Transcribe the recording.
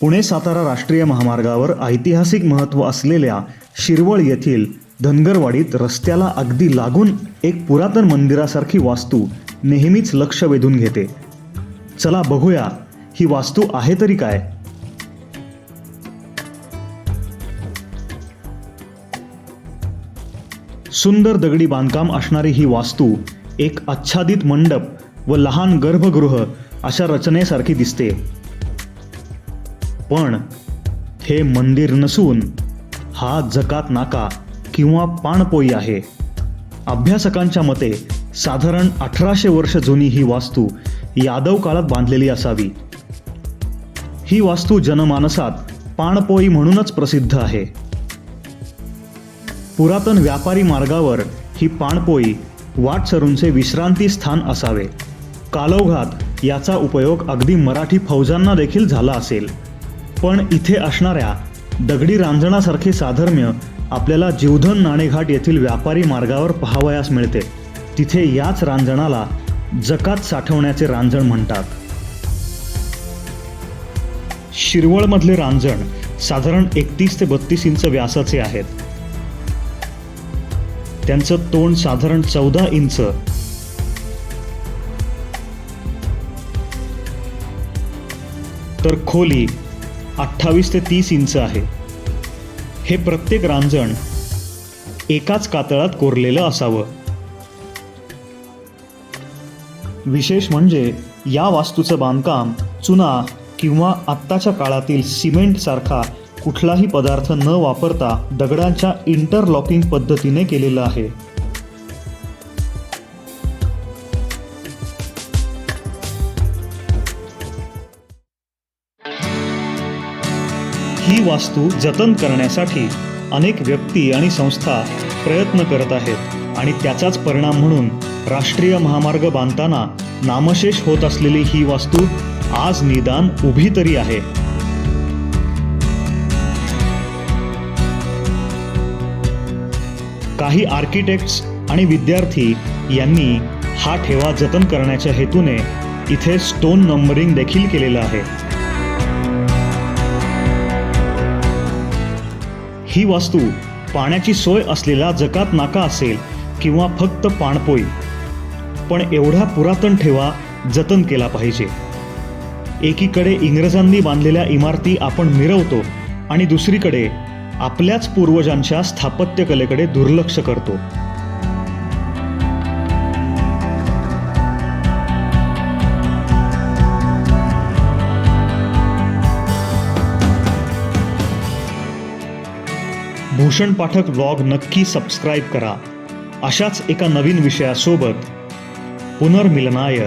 पुणे सातारा राष्ट्रीय महामार्गावर ऐतिहासिक महत्त्व असलेल्या शिरवळ येथील धनगरवाडीत रस्त्याला अगदी लागून एक पुरातन मंदिरासारखी वास्तू नेहमीच लक्ष वेधून घेते. चला बघूया ही वास्तू आहे तरी काय? सुंदर दगडी बांधकाम असणारी ही वास्तू एक आच्छादित मंडप व लहान गर्भगृह अशा रचनेसारखी दिसते. पण हे मंदिर नसून हा जकात नाका किंवा पाणपोई आहे. अभ्यासकांच्या मते साधारण अठराशे वर्ष जुनी ही वास्तू यादव काळात बांधलेली असावी. ही वास्तू जनमानसात पाणपोई म्हणूनच प्रसिद्ध आहे. पुरातन व्यापारी मार्गावर ही पाणपोई वाटसरूंचे विश्रांती स्थान असावे. कालौघात याचा उपयोग अगदी मराठी फौजांना देखील झाला असेल. पण इथे असणाऱ्या दगडी रांजणासारखे साधर्म्य आपल्याला जीवधन नाणेघाट येथील व्यापारी मार्गावर पाहावयास मिळते. तिथे याच रांजणाला जकात साठवण्याचे रांजण म्हणतात. शिरवळमधले रांजण साधारण एकतीस ते बत्तीस इंच व्यासाचे आहेत. त्यांचं तोंड साधारण चौदा इंच. तर खोली अठ्ठावीस ते तीस इंच आहे. हे प्रत्येक रांजण एकाच कातळात कोरलेलं असावं. विशेष म्हणजे या वास्तूचं बांधकाम चुना किंवा आत्ताच्या काळातील सिमेंटसारखा कुठलाही पदार्थ न वापरता दगडांच्या इंटरलॉकिंग पद्धतीने केलेलं आहे. ही वास्तू जतन करण्यासाठी अनेक व्यक्ती आणि संस्था प्रयत्न करत आहेत आणि त्याचाच परिणाम म्हणून राष्ट्रीय महामार्ग बांधताना नामशेष होत असलेली ही वास्तू आज निदान उभी तरी आहे. काही आर्किटेक्ट्स आणि विद्यार्थी यांनी हा ठेवा जतन करण्याच्या हेतूने इथे स्टोन नंबरिंग देखील केलेलं आहे. ही वास्तू पाण्याची सोय असलेला जकात नाका असेल किंवा फक्त पाणपोई पण एवढा पुरातन ठेवा जतन केला पाहिजे. एकीकडे इंग्रजांनी बांधलेल्या इमारती आपण मिरवतो आणि दुसरीकडे आपल्याच पूर्वजांच्या स्थापत्यकलेकडे दुर्लक्ष करतो. भूषण पाठक ब्लॉग नक्की सबस्क्राईब करा. अशाच एका नवीन विषयासोबत पुनर्मिलनाय.